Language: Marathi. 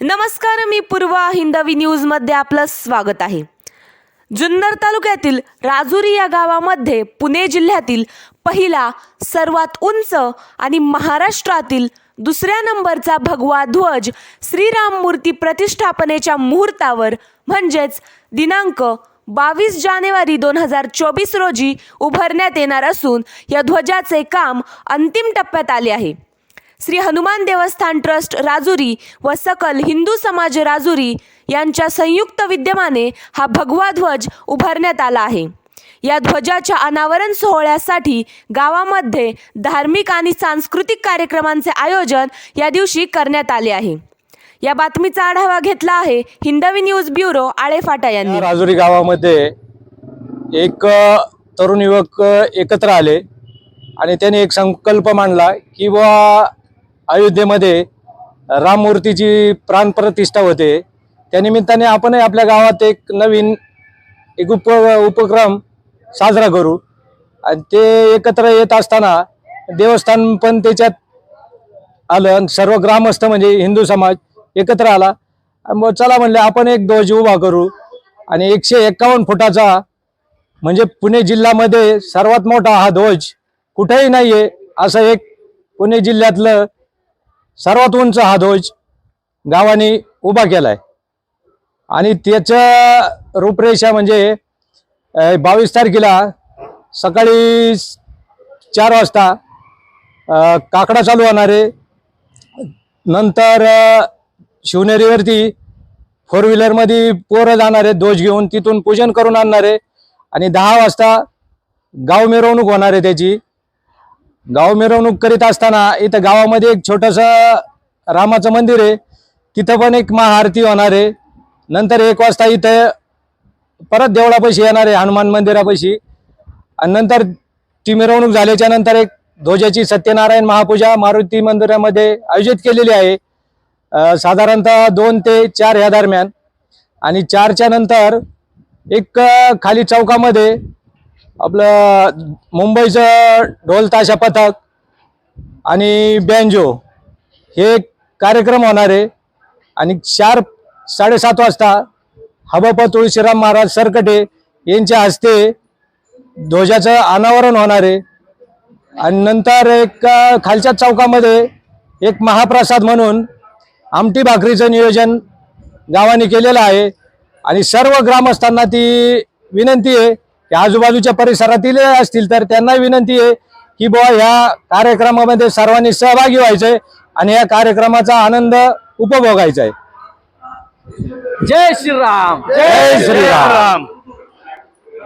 नमस्कार मी पूर्वा हिंदवी न्यूजमध्ये आपलं स्वागत आहे. जुन्नर तालुक्यातील राजुरी या गावामध्ये पुणे जिल्ह्यातील पहिला सर्वात उंच आणि महाराष्ट्रातील दुसऱ्या नंबरचा भगवा ध्वज श्रीराम मूर्ती प्रतिष्ठापनेच्या मुहूर्तावर म्हणजेच दिनांक बावीस जानेवारी दोन हजार चोवीस रोजी उभारण्यात येणार असून या ध्वजाचे काम अंतिम टप्प्यात आले आहे. श्री हनुमान देवस्थान ट्रस्ट राजुरी व सकल हिंदू समाज राजुरी यांच्या संयुक्त विद्यमाने हा भगवा ध्वज उभारण्यात आला आहे. या ध्वजाच्या अनावरण सोहळ्यासाठी गावामध्ये धार्मिक आणि सांस्कृतिक कार्यक्रमांचे आयोजन या दिवशी करण्यात आले आहे. या बातमीचा आढावा घेतला आहे हिंदवी न्यूज ब्युरो आळेफाटा यांनी. राजुरी गावामध्ये एक तरुण युवक एकत्र आले आणि त्याने एक संकल्प मांडला की बा अयोध्येमध्ये राममूर्तीची प्राणप्रतिष्ठा होते. त्यानिमित्ताने आपणही आपल्या गावात एक नवीन एक उप उपक्रम साजरा करू. आणि ते एकत्र येत असताना देवस्थान पण त्याच्यात आलं आणि सर्व ग्रामस्थ म्हणजे हिंदू समाज एकत्र आला. मग चला म्हणले आपण एक ध्वज उभा करू. आणि एकशे एक्कावन्न फुटाचा म्हणजे पुणे जिल्ह्यामध्ये सर्वात मोठा हा ध्वज कुठेही नाही आहे असं एक पुणे जिल्ह्यातलं सर्वात उंच हा ध्वज गावाने उभा केलाय. आणि त्याच्या रूपरेषा म्हणजे बावीस तारखेला सकाळी चार वाजता काकडा चालू होणार आहे. नंतर शिवनेरीवरती फोर व्हीलरमध्ये पोरं जाणार आहे ध्वज घेऊन तिथून पूजन करून आणणार आहे. आणि दहा वाजता गाव मिरवणूक होणार आहे त्याची. गाव मिरवणूक करीत असताना इथं गावामध्ये एक छोटंसं रामाचं मंदिर आहे. तिथं पण एक महाआरती होणार आहे. नंतर एक वाजता इथं परत देवळापाशी येणार आहे हनुमान मंदिरापाशी. आणि नंतर ती मिरवणूक झाल्याच्यानंतर एक ध्वजाची सत्यनारायण महापूजा मारुती मंदिरामध्ये आयोजित केलेली आहे. साधारणतः दोन ते चार या दरम्यान. आणि चारच्या नंतर एक खाली चौकामध्ये आपलं मुंबईचं ढोल ताशा पथक आणि बँजो हे कार्यक्रम होणार आहे. आणि चार साडेसात वाजता हबापा तुळशीराम महाराज सरकटे यांच्या हस्ते ध्वजाचं अनावरण होणार आहे. आणि नंतर एक खालच्या चौकामध्ये एक महाप्रसाद म्हणून आमटी भाकरीचं नियोजन गावाने केलेलं आहे. आणि सर्व ग्रामस्थांना ती विनंती आहे की आजूबाजूच्या परिसरातील असतील तर त्यांना विनंती आहे की बुवा ह्या कार्यक्रमामध्ये सर्वांनी सहभागी व्हायचंय आणि या कार्यक्रमाचा आनंद उपभोगायचा आहे. जय श्रीराम. जय श्रीराम.